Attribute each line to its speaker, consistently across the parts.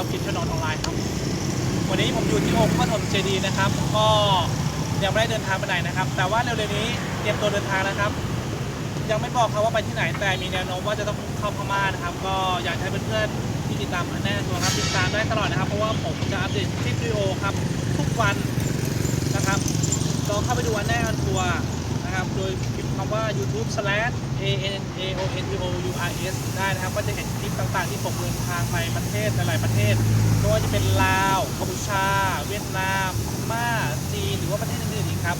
Speaker 1: คราบคิดชนนออนไลน์ครับ วันนี้ผมอยู่ที่องค์พระธมเจดีนะครับ ก็ยังไม่ได้เดินทางไปไหนนะครับ แต่ว่าเร็วๆนี้เตรียมตัวเดินทางแล้วครับ ยังไม่บอกครับว่าไปที่ไหนแต่มีแนวโน้มว่าจะต้องเข้าพม่านะครับ ก็อยากให้เพื่อนๆที่ติดตามมาแน่ตัวครับติดตามได้ตลอดนะครับ เพราะว่าผมจะอัปเดตคลิปวิดีโอครับทุกวันนะครับลองเข้าไปดูอันแน่อนตัว นะครับ โดยพิมพ์คำว่า youtube slash a n a o n t o u r s ได้นะครับ ก็จะเห็นคลิปต่างๆ ที่ผมเดินทางไปประเทศหลายประเทศไม่ว่าจะเป็นลาวกัมพูชา เวียดนามพม่าจีนหรือว่าประเทศอื่นๆอีกครับ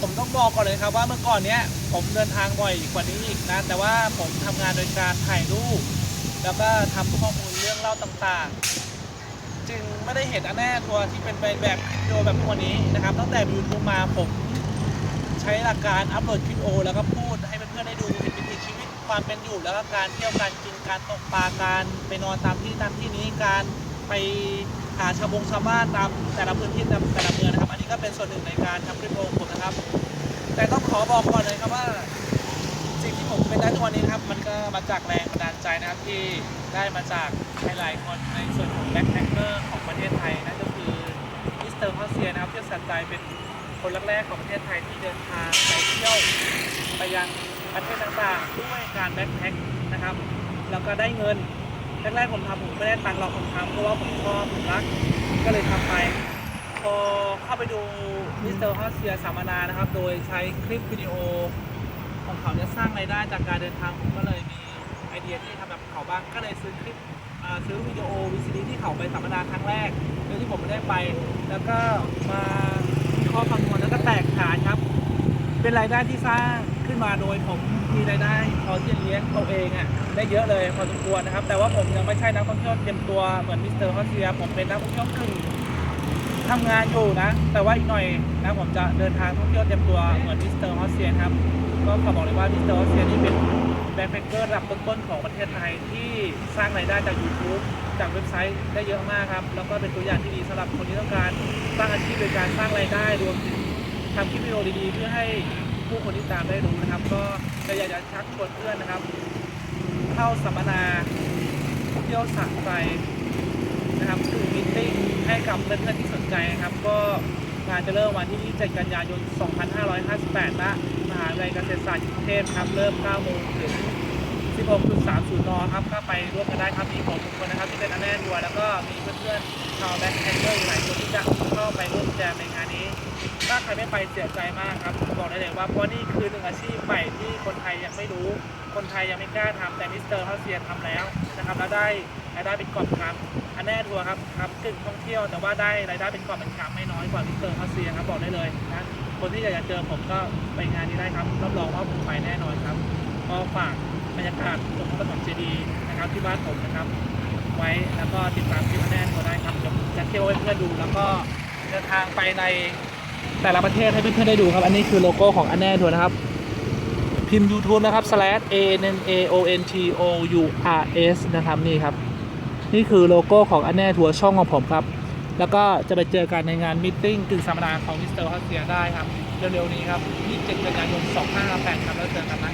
Speaker 1: ผมต้องบอกก่อนเลยครับว่าเมื่อก่อนเนี้ยผมเดินทางบ่อยกว่านี้อีกนะ แต่ว่าผมทำงานโดยการถ่ายรูป แล้วก็ทำข้อมูลเรื่องเล่าต่างๆจึงไม่ได้เห็นอันแน่ทัวร์ที่เป็นแบบวิดีโอแบบทุกวันนี้นะครับ ตั้งแต่ยูทูบมาผม ช้หลักการอัปโหลดคลิปวิดีโอ แล้วก็พูดให้เพื่อนๆได้ดูเห็นวิถีชีวิตความเป็นอยู่แล้วก็การเที่ยวการกินการตกปลาการไปนอนตามที่ตามที่นี้การไปหาชาวบงชาวบ้านตามแต่ละพื้นที่ตามแต่ละเมืองนะครับ อันนี้ก็เป็นส่วนหนึ่งในการทำคลิปโอผมนะครับ แต่ต้องขอบอกก่อนเลยครับว่าสิ่งที่ผมเป็นได้ทุกวันนี้ครับ มันก็มาจากแรงบันดาลใจนะครับที่ได้มาจากหลายๆคนในส่วนของแบ็คแพคเกอร์ของประเทศไทยนั่นก็คือมิสเตอร์ฮอสเซียนะครับที่สันใจเป็น คนแรกๆของประเทศไทยที่เดินทางไปเที่ยวไปยังประเทศต่างๆด้วยการแบ็คแพ็คนะครับ แล้วก็ได้เงินแรกๆผมทำผมไม่ได้ตังค์หรอกผมทำเพราะว่าผมชอบผมรักก็เลยทำไป พอเข้าไปดูมิสเตอร์ฮอสเซียสัมมนานะครับ โดยใช้คลิปวิดีโอของเขาเนี่ยสร้างรายได้จากการเดินทางผมก็เลยมีไอเดียที่ทำแบบเขาบ้างก็เลยซื้อคลิปซื้อวิดีโอ VCD ที่เขาไปสัมมนาครั้งแรกโดยที่ผมไม่ได้ไป แล้วก็มา เป็นรายได้ที่สร้างขึ้นมาโดยผมมีรายได้พอที่จะเลี้ยงตัวเองอะได้เยอะเลยพอสมควรนะครับ แต่ว่าผมยังไม่ใช่นักท่องเที่ยวเต็มตัวเหมือนมิสเตอร์ฮอสเซียผมเป็นนักท่องเที่ยวกึ่งทำงานอยู่นะ แต่ว่าอีกหน่อยนะผมจะเดินทางท่องเที่ยวเต็มตัวเหมือนมิสเตอร์ฮอสเซียนครับก็ขอบอกเลยว่ามิสเตอร์ฮอสเซียนนี่เป็นแบ็คแพคเกอร์ระดับต้นๆของประเทศไทยที่สร้างรายได้จาก YouTube จากเว็บไซต์ได้เยอะมากครับ แล้วก็เป็นตัวอย่างที่ดีสำหรับคนที่ต้องการสร้างอาชีพโดยการสร้างรายได้รวมถึง ทำคลิปวิดีโอดีๆ เพื่อให้ผู้คนที่ตามได้รู้นะครับ ก็จะอยากจะชักชวนเพื่อนนะครับ เข้าสัมมนาเที่ยวสะใจนะครับคือมิทติ้งให้กับเพื่อนๆที่สนใจนะครับ ก็งานจะเริ่มวันที่ 27 กันยายน 2558ณมหาวิทยาลัยเกษตรศาสตร์กรุงเทพครับ เริ่ม 9 โมงถึง 16.30นครับก็ไปร่วมกันได้ครับมีผมทุกคนนะครับที่เป็นอันแน่ดัวแล้วก็มีเพื่อนๆชาวแบ็คแพคเกอร์หลายคนที่จะเข้าไปร่วมแจมในงานนี้ ถ้าใครไม่ไปเสียใจมากครับบอกได้เลยว่าเพราะนี่คือหนึ่งอาชีพใหม่ที่คนไทยยังไม่รู้ คนไทยยังไม่กล้าทำแต่มิสเตอร์ฮาเซียทำแล้วนะครับแล้วได้รายได้เป็นกอบครับอันแน่ทัวร์ครับครับกึ่งท่องเที่ยวแต่ว่าได้รายได้เป็นกอบเป็นกำไม่น้อยกว่ามิสเตอร์ฮาเซียครับบอกได้เลยนะคนที่อยากจะเจอผมก็ไปงานนี้ได้ครับรับรองว่าผมไปแน่นอนครับก็ฝาก บรรยากาศตรงพระปฐมเจดีนะครับที่บ้านผมนะครับ ไว้แล้วก็ติดตามคลิปอันแน่ทัวได้ครับเดี๋ยวผมจะเที่ยวให้เพื่อนดู แล้วก็เดินทางไปในแต่ละประเทศให้เพื่อนๆได้ดูครับ อันนี้คือโลโก้ของอันแน่ทัวร์นะครับ พิมพ์ YouTube นะครับ slash a n a o n t o u r s นะครับนี่ครับ นี่คือโลโก้ของอันแน่ทัวร์ช่องของผมครับ แล้วก็จะไปเจอกันในงานมิทติ้งกึ่งสัมมนาของมิสเตอร์ฮัสเซียได้ครับเร็วๆนี้ครับ27กันยายน2558ครับแล้วเจอกันนะ